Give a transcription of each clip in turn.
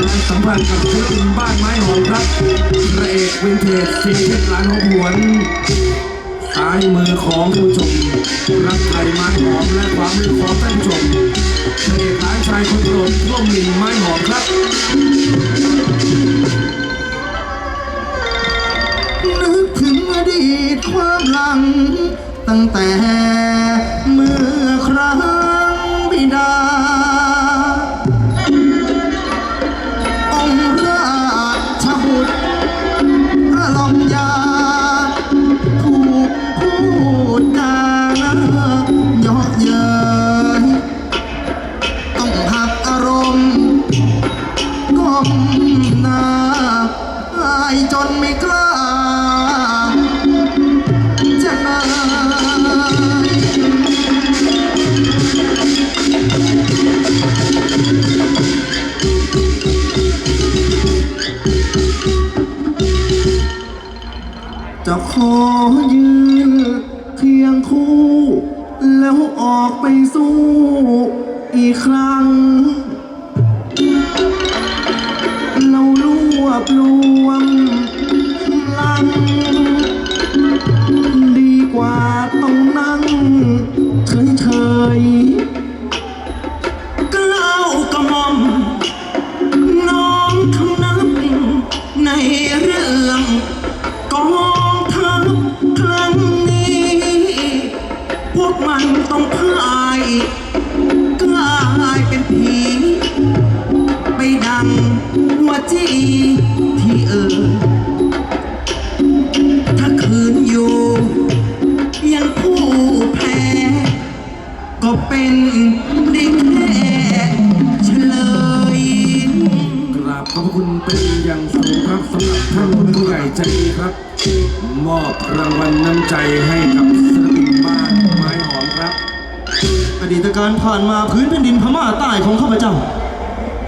และสัมพันธ์กับศิลปินบ้านไม้หอมครับพระเอกวินเทจสีเพชรล้านหอมหวนซ้ายมือของผู้ชม รักไทยไม้หอมและความมือของท่านชมพระเอกหลานชายคนโปรดร่วมมินไม้หอมครับนึกถึงอดีตความหลังตั้งแต่ จะขอยืนเคียงคู่ แล้วออกไปสู้อีกครั้ง เรารวบรวม ต้องพ่ายกลายเป็นผี ไปดังหัวจีที่เออ ถ้าคืนอยู่ ยังผู้แพ้ ก็เป็นได้แค่เฉลย กราบขอบพระคุณเป็นอย่างสูงครับสำหรับท่านผู้ใหญ่ใจดีครับ มอบรางวัลน้ำใจให้กับศิลปิน อมครับอดีตการผ่านมาพื้นแผ่นดินพม่าใต้ของข้าพเจ้า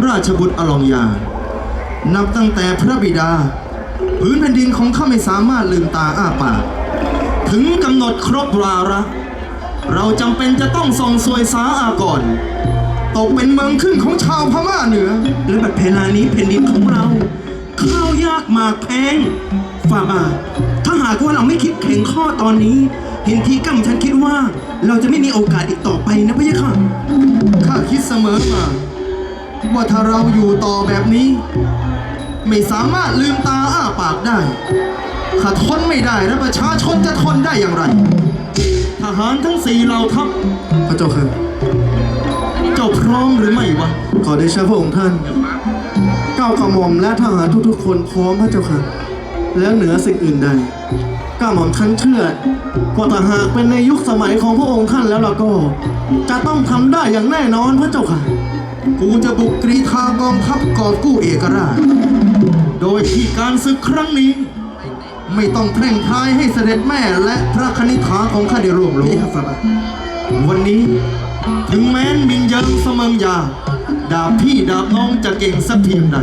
ราชบุตรอลองยา นับตั้งแต่พระบิดา พื้นแผ่นดินของข้าไม่สามารถลืมตาอ้าปากถึงกำหนดครบวาระ เราจำเป็นจะต้องส่งสวยสาอากรตกเป็นเมืองขึ้นของชาวพม่าเหนือ และบัดเพลานี้แผ่นดินของเรา ข้าวยากหมากแพงฝ่าบาทถ้าหากว่าเราไม่คิดแข่งข้อตอนนี้ เห็นทีกัมฉันคิดว่า เราจะไม่มีโอกาสอีกต่อไปนะพะยะค่ะ ข้าคิดเสมอมา ว่าถ้าเราอยู่ต่อแบบนี้ ไม่สามารถลืมตาอ้าปากได้ข้าทนไม่ได้และประชาชนจะทนได้อย่างไร ทหารทั้งสี่เหล่าทัพพระเจ้าค่ะเจ้าพร้อมหรือไม่วะ ขอได้ชาพระองค์ท่านเก้าวกระหม่อมและทหารทุกๆคนพร้อมพระเจ้าค่ะ แล้วเหนือสิ่งอื่นใด ก้าหม่อมท่านเชื่อว่าถ้าหากเป็นในยุคสมัยของพระองค์ท่านแล้วเราก็ จะต้องทำได้อย่างแน่นอนพระเจ้าค่ะ กูจะบุกกรีธากองทัพกอบกู้เอกราช โดยที่การศึกครั้งนี้ ไม่ต้องแพร่งพรายให้เสด็จแม่และพระคณิษฐาของข้าได้ร่วมรู้วันนี้ถึงแม้นมินเยิงเสมิงยา ดาบพี่ดาบน้องจะเก่งสักเพียงใด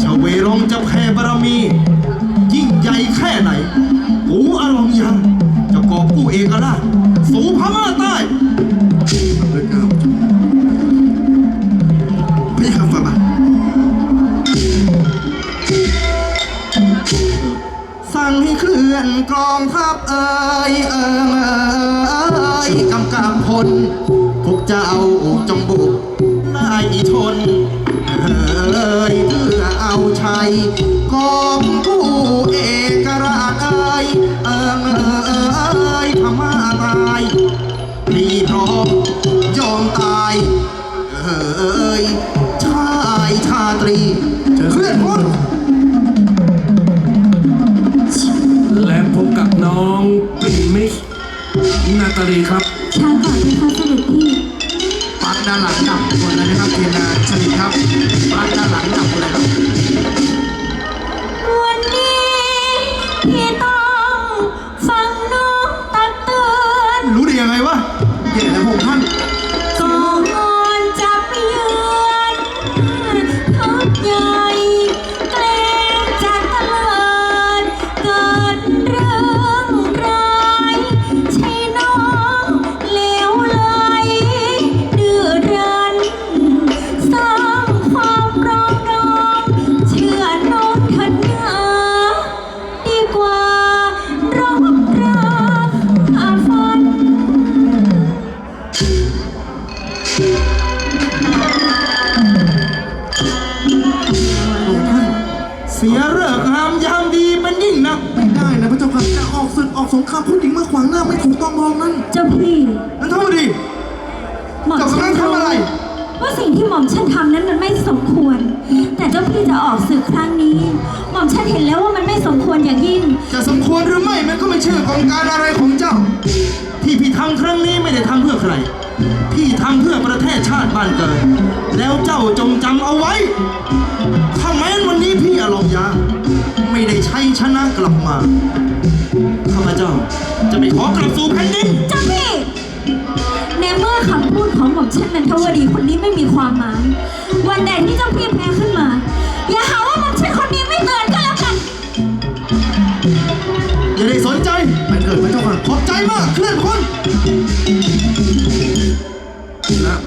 ชเวรงจะแผ่บารมี ยิ่งใหญ่แค่ไหนปูอารมยาจะกอบกู้เอกราชสู่พม่าใต้ด้วยก้าพี่ครับฝ่าบาทสั่งให้เคลื่อนกองทัพเอ่ยเอ่ยกำกับพลพวกเจ้าจงบุกไล่ชนเอ่ยเพื่อเอาชัยกองผู้ ตาลีครับช้าก่อนนะคะเสด็จพี่ปักด้านหลังดับคนเลยนะครับทีมงานสนิทครับปักด้านหลังดับคนเลยครับ เสียเลิกษ์งามยามดีเป็นยิ่งนัก ไม่ได้นะพระเจ้าค่ะจะออกศึกออกสงครามผู้หญิงเมื่อขวางหน้าไม่ถูกต้องมองนั้นเจ้าพี่นั่นเท่าดี หม่อมฉันทำอะไร ว่าสิ่งที่หม่อมฉันทำนั้นมันไม่สมควร แต่เจ้าพี่จะออกสื่ครั้งนี้ หม่อมฉันเห็นแล้วว่ามันไม่สมควรอย่างยิ่ง จะสมควรหรือไม่มันก็ไม่เชื่อของการอะไรของเจ้า ที่พี่ทำครั้งนี้ไม่ได้ทำเพื่อใคร พี่ทำเพื่อประเทศชาติบ้านเกิด แล้วเจ้าจงจำเอาไว้ พี่อารมณ์ยา ไม่ได้ใช้ชนะกลับมา ข้าพเจ้าจะไม่ขอกลับสู่แผ่นดิน เจ้าพี่ในเมื่อคำพูดของหม่อมฉันนันทวดีคนนี้ไม่มีความหมาย วันใดที่เจ้าพี่แพ้ขึ้นมา อย่าหาว่าหม่อมฉันคนนี้ไม่เตือนก็แล้วกัน อย่าได้สนใจ มันเกิดพระเจ้าค่ะขอบใจมากเคลื่อนคน